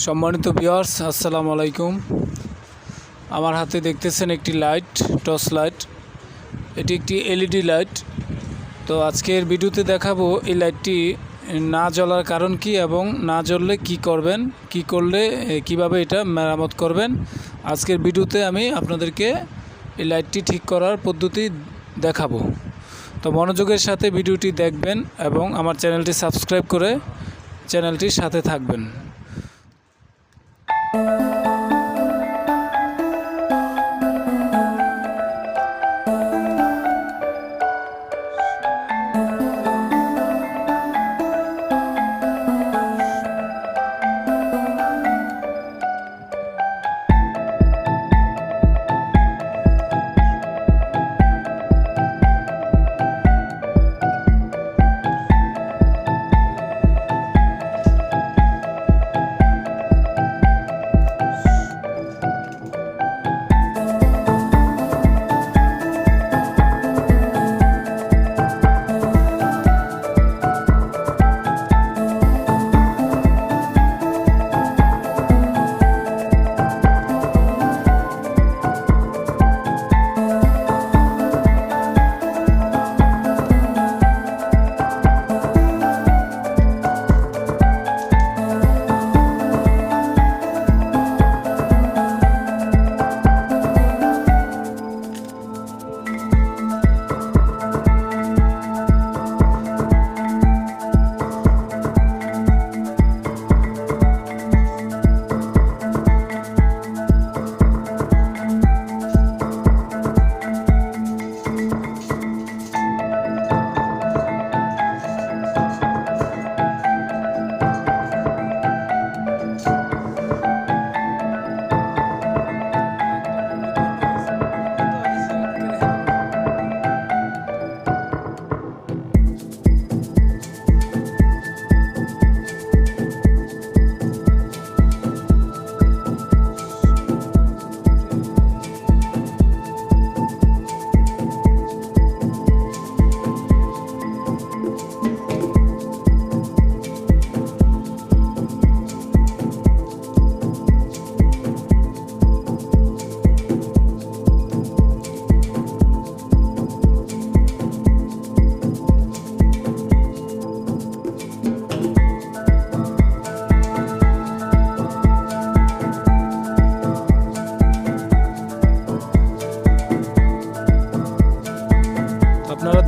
সম্মানিত ভিউয়ার্স, আসসালামু আলাইকুম। আমার হাতে দেখতেছেন একটি লাইট, টর্চ লাইট। এটি একটি এলইডি লাইট। তো আজকের ভিডিওতে দেখাবো এই লাইটটি না জ্বলার কারণ কি এবং না জ্বললে কি করবেন, কি করলে কীভাবে এটা মেরামত করবেন। আজকের ভিডিওতে আমি আপনাদেরকে এই লাইটটি ঠিক করার পদ্ধতি দেখাবো। তো মনোযোগের সাথে ভিডিওটি দেখবেন এবং আমার চ্যানেলটি সাবস্ক্রাইব করে চ্যানেলটির সাথে থাকবেন।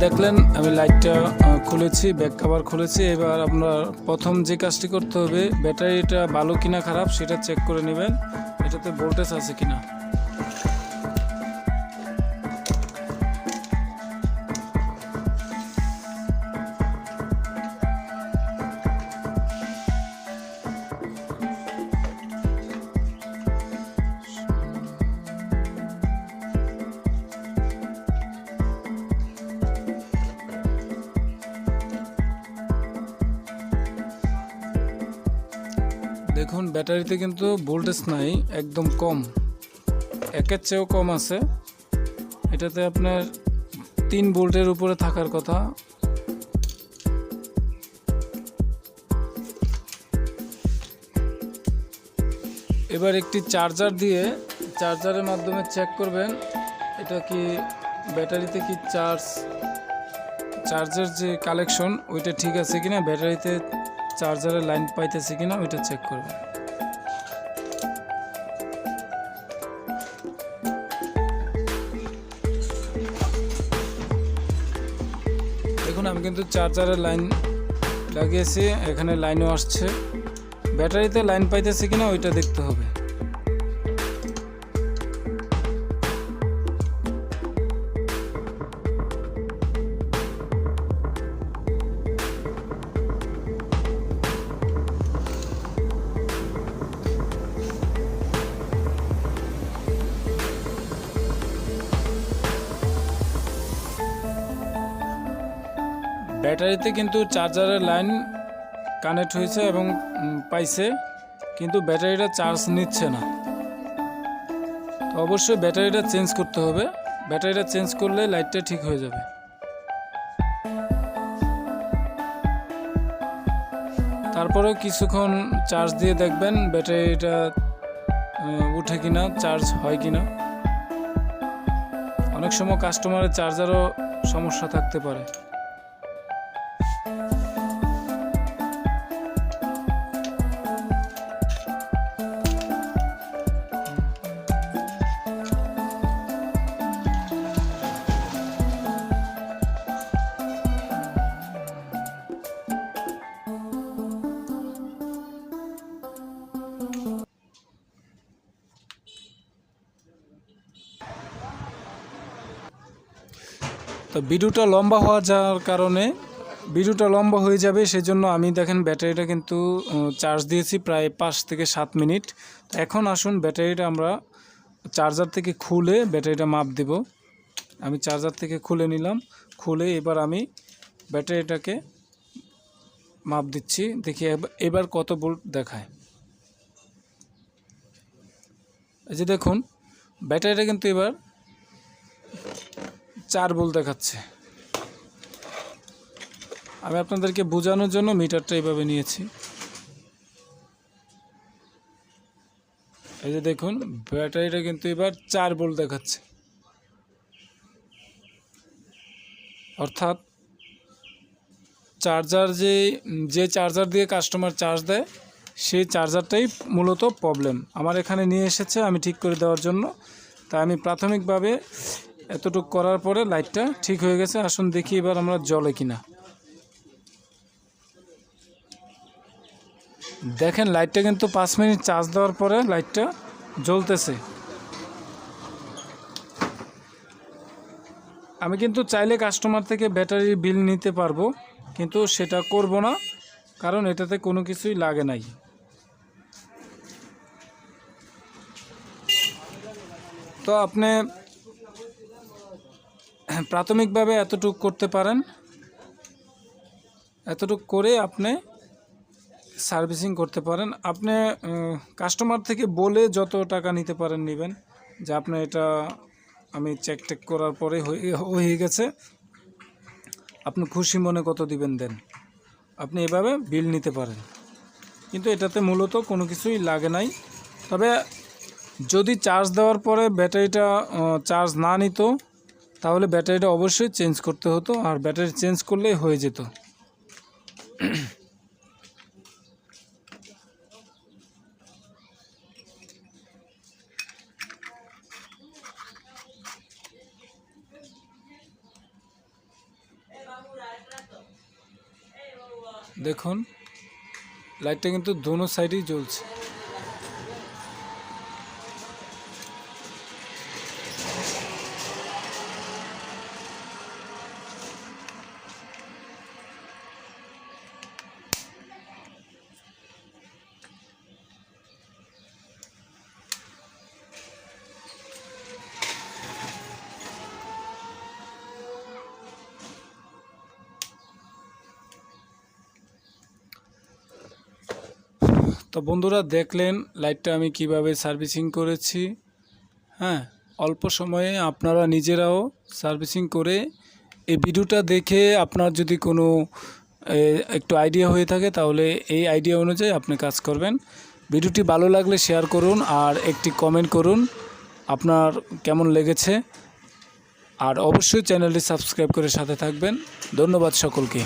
দেখলেন, আমি লাইটটা খুলেছি ব্যাক কভার খুলেছি। এবার আপনার প্রথম যে কাজটি করতে হবে, ব্যাটারিটা ভালো কিনা খারাপ সেটা চেক করে নেবেন, এটাতে ভোল্টেজ আছে কিনা। দেখুন, ব্যাটারিতে কিন্তু ভোল্টেজ নাই, একদম কম। একের চেয়েও কম আছে। এটাতে আপনার তিন ভোল্টের উপরে থাকার কথা। এবার একটি চার্জার দিয়ে, চার্জারের মাধ্যমে চেক করবেন, এটা কি ব্যাটারিতে কি চার্জ চার্জের যে কালেকশন ওইটা ঠিক আছে কিনা? ব্যাটারিতে চার্জারের লাইন পাইতেছে কিনা ওইটা চেক করবে। দেখুন, আমি কিন্তু চার্জারের লাইন লাগিয়েছি, এখানে লাইনও আসছে। ব্যাটারিতে লাইন পাইতেছে কিনা ওইটা দেখতে হবে। ব্যাটারিতে কিন্তু চার্জারের লাইন কানেক্ট হয়েছে এবং পাইছে, কিন্তু ব্যাটারিটা চার্জ নিচ্ছে না। তো অবশ্যই ব্যাটারিটা চেঞ্জ করতে হবে। ব্যাটারিটা চেঞ্জ করলে লাইটটা ঠিক হয়ে যাবে। তার তারপরেও কিছুক্ষণ চার্জ দিয়ে দেখবেন ব্যাটারিটা উঠে কিনা চার্জ হয় কিনা। অনেক সময় কাস্টমারের চার্জারও সমস্যা থাকতে পারে। তো ভিডিওটা লম্বা হওয়া যাওয়ার কারণে ভিডিওটা লম্বা হয়ে যাবে, সেজন্য আমি দেখেন ব্যাটারিটা কিন্তু চার্জ দিয়েছি প্রায় পাঁচ থেকে সাত মিনিট। এখন আসুন ব্যাটারিটা আমরা চার্জার থেকে খুলে ব্যাটারিটা মাপ দেব। আমি চার্জার থেকে খুলে নিলাম, খুলে এবার আমি ব্যাটারিটাকে মাপ দিচ্ছি, দেখি এব- এবার কত ভোল্ট দেখায়। এই যে দেখুন, ব্যাটারিটা কিন্তু এবার চার ভোল্ট দেখাচ্ছে। আমি আপনাদেরকে বোঝানোর জন্য মিটারটা এইভাবে নিয়েছি। এই যে দেখুন, ব্যাটারিটা কিন্তু এবার চার ভোল্ট দেখাচ্ছে। অর্থাৎ চার্জার যে যে চার্জার দিয়ে কাস্টমার চার্জ দেয়, সেই চার্জারটাই মূলত প্রবলেম। আমার এখানে নিয়ে এসেছে, আমি ঠিক করে দেওয়ার জন্য। তাই আমি প্রাথমিকভাবে এতটুকু করার পরে লাইটটা ঠিক হয়ে গেছে। আসুন দেখি এবার আমরা জলে কিনা। দেখেন, লাইটটা কিন্তু পাঁচ মিনিট চার্জ দেওয়ার পরে লাইটটা জ্বলতেছে। আমি কিন্তু চাইলে কাস্টমার থেকে ব্যাটারি বিল নিতে পারব, কিন্তু সেটা করব না, কারণ এটাতে কোনো কিছুই লাগে নাই। তো আপনি প্রাথমিকভাবে এতটুকু করতে পারেন। এতটুকু করে আপনি সার্ভিসিং করতে পারেন। আপনি কাস্টমার থেকে বলে যত টাকা নিতে পারেন নেবেন, যে আপনি এটা আমি চেক টেক করার পরে হয়ে- গেছে। আপনি খুশি মনে কত দিবেন দেন। আপনি এভাবে বিল নিতে পারেন। কিন্তু এটাতে মূলত কোনো কিছুই লাগে নাই। তবে যদি চার্জ দেওয়ার পরে ব্যাটারিটা চার্জ না নিত তাহলে ব্যাটারিটা অবশ্যই চেঞ্জ করতে হতো আর ব্যাটারি চেঞ্জ করলেই হয়ে যেত। দেখুন, লাইটটা কিন্তু দোনো সাইডেই জ্বলছে। তো বন্ধুরা দেখলেন লাইটটা আমি কীভাবে সার্ভিসিং করেছি। হ্যাঁ অল্প সময়ে আপনারা নিজেরাও সার্ভিসিং করে এই ভিডিওটা দেখে আপনার যদি কোনো একটু আইডিয়া হয়ে থাকে তাহলে এই আইডিয়া অনুযায়ী আপনি কাজ করবেন। ভিডিওটি ভালো লাগলে শেয়ার করুন আর একটি কমেন্ট করুন আপনার কেমন লেগেছে। আর অবশ্যই চ্যানেলটি সাবস্ক্রাইব করে সাথে থাকবেন। ধন্যবাদ সকলকে।